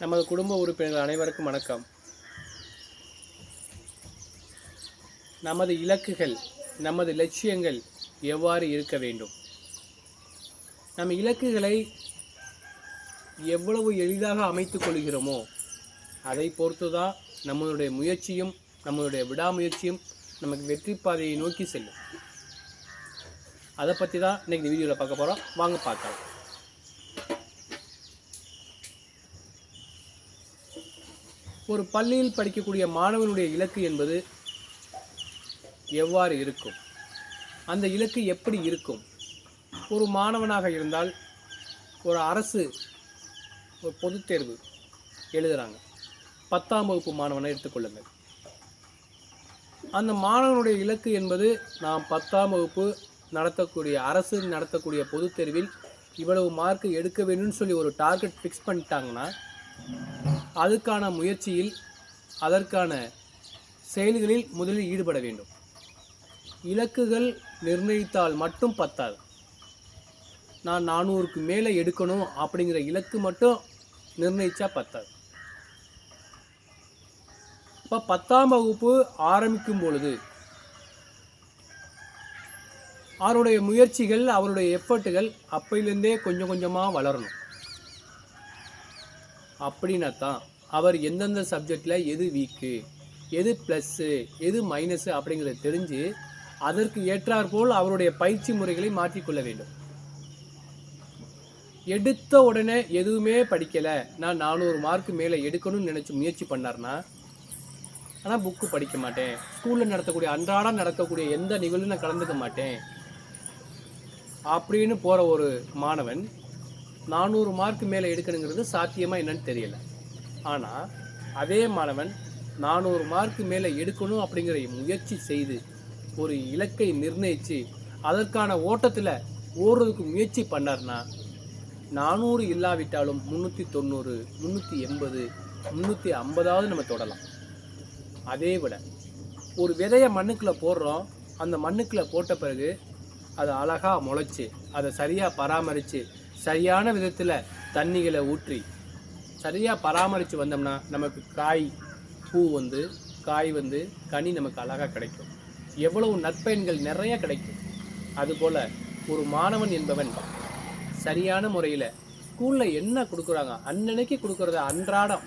நமது குடும்ப உறுப்பினர்கள் அனைவருக்கும் வணக்கம். நமது இலக்குகள் நமது லட்சியங்கள் எவ்வாறு இருக்க வேண்டும்? நம்ம இலக்குகளை எவ்வளவு எளிதாக அமைத்துக் கொள்கிறோமோ அதை பொறுத்துதான் நம்மளுடைய முயற்சியும் நம்மளுடைய விடாமுயற்சியும் நமக்கு வெற்றி பாதையை நோக்கி செல்லும். அதை பற்றி தான் இன்றைக்கி இந்த வீடியோவில் பார்க்க போகிறோம் வாங்க பார்க்கலாம். ஒரு பள்ளியில் படிக்கக்கூடிய மாணவனுடைய இலக்கு என்பது எவ்வாறு இருக்கும்? அந்த இலக்கு எப்படி இருக்கும்? ஒரு மாணவனாக இருந்தால் ஒரு அரசு ஒரு பொதுத் தேர்வு எழுதுகிறாங்க பத்தாம் வகுப்பு மாணவனை எடுத்துக்கொள்ளுங்கள் அந்த மாணவனுடைய இலக்கு என்பது நாம் பத்தாம் வகுப்பு நடத்தக்கூடிய அரசு நடத்தக்கூடிய பொதுத் தேர்வில் இவ்வளவு மார்க் எடுக்க வேணும்னு சொல்லி ஒரு டார்கெட் ஃபிக்ஸ் பண்ணிட்டாங்கன்னா அதுக்கான முயற்சியில் அதற்கான செயல்களில் முதலில் ஈடுபட வேண்டும். இலக்குகள் நிர்ணயித்தால் மட்டும் பத்தாது. நான் நானூறுக்கு மேலே எடுக்கணும் அப்படிங்கிற இலக்கு மட்டும் நிர்ணயித்தா பத்தாது. இப்போ பத்தாம் வகுப்பு ஆரம்பிக்கும் பொழுது அவருடைய முயற்சிகள் அவருடைய எஃபர்ட்டுகள் அப்பையிலேருந்தே கொஞ்சம் கொஞ்சமாக வளரணும். அப்படின்னா தான் அவர் எந்தெந்த சப்ஜெக்டில் எது வீக்கு எது ப்ளஸ்ஸு எது மைனஸு அப்படிங்கிறத தெரிஞ்சு அதற்கு ஏற்றாற்போல் அவருடைய பயிற்சி முறைகளை மாற்றிக்கொள்ள வேண்டும். எடுத்த உடனே எதுவுமே படிக்கலை. நான் நானூறு மார்க் மேலே எடுக்கணும்னு நினச்சி முயற்சி பண்ணார்னா ஆனால் புக்கு படிக்க மாட்டேன். ஸ்கூலில் நடத்தக்கூடிய அன்றாடம் நடக்கக்கூடிய எந்த நிகழ்வும் நான் கலந்துக்க மாட்டேன். அப்படின்னு போகிற ஒரு மாணவன் நானூறு மார்க் மேலே எடுக்கணுங்கிறது சாத்தியமாக என்னன்னு தெரியல. ஆனால் அதே மாணவன் நானூறு மார்க் மேலே எடுக்கணும் அப்படிங்கிற முயற்சி செய்து ஒரு இலக்கை நிர்ணயித்து அதற்கான ஓட்டத்தில் ஓடுறதுக்கு முயற்சி பண்ணார்னா நானூறு இல்லாவிட்டாலும் முந்நூற்றி தொண்ணூறு முந்நூற்றி எண்பது முந்நூற்றி ஐம்பதாவது நம்ம தொடலாம். அதே விட ஒரு விதையை மண்ணுக்குள்ளே போடுறோம் அந்த மண்ணுக்குள்ளே போட்ட பிறகு அது அழகாக முளைச்சி அதை சரியாக பராமரித்து சரியான விதத்தில் தண்ணிகளை ஊற்றி சரியாக பராமரித்து வந்தோம்னா நமக்கு காய் பூ வந்து காய் வந்து கனி நமக்கு அழகாக கிடைக்கும். எவ்வளவு நற்பயன்கள் நிறைய கிடைக்கும். அதுபோல் ஒரு மாணவன் என்பவன் சரியான முறையில் ஸ்கூலில் என்ன கொடுக்குறாங்க? அன்னன்னைக்கு கொடுக்குறத அன்றாடம்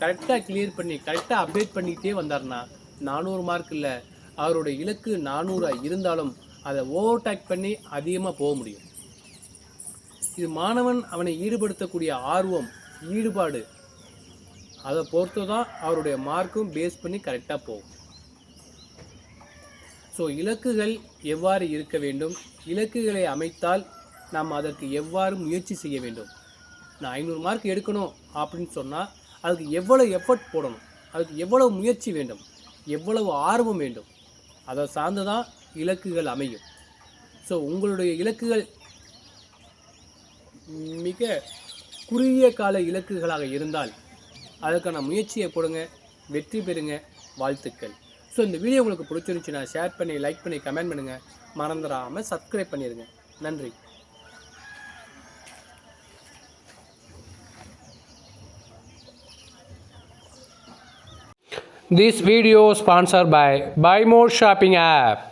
கரெக்டாக கிளியர் பண்ணி கரெக்டாக அப்டேட் பண்ணிக்கிட்டே வந்தார்னா நானூறு மார்க் இல்லை. அவருடைய இலக்கு நானூறாக இருந்தாலும் அதை ஓவர்டேக் பண்ணி அதிகமாக போக முடியும். இது மாணவன் அவனை ஈடுபடுத்தக்கூடிய ஆர்வம் ஈடுபாடு. அதை பொறுத்து தான் அவருடைய மார்க்கும் பேஸ் பண்ணி கரெக்டாக போகும். ஸோ இலக்குகள் எவ்வாறு இருக்க வேண்டும்? இலக்குகளை அமைத்தால் நாம் அதற்கு எவ்வாறு முயற்சி செய்ய வேண்டும்? நான் ஐநூறு மார்க் எடுக்கணும் அப்படின்னு சொன்னால் அதுக்கு எவ்வளோ எஃபர்ட் போடணும்? அதுக்கு எவ்வளவு முயற்சி வேண்டும்? எவ்வளவு ஆர்வம் வேண்டும்? அதை சார்ந்து தான் இலக்குகள் அமையும். ஸோ உங்களுடைய இலக்குகள் மிக குறுகிய கால இலக்குகளாக இருந்தால் அதற்கான முயற்சியை போடுங்க வெற்றி பெறுங்க வாழ்த்துக்கள். ஸோ இந்த வீடியோ உங்களுக்கு பிடிச்சிருந்துச்சுன்னா ஷேர் பண்ணி லைக் பண்ணி கமெண்ட் பண்ணுங்கள் மறந்துடாமல் சப்ஸ்கிரைப் பண்ணிடுங்க. நன்றி. This video sponsored by Buy More Shopping app.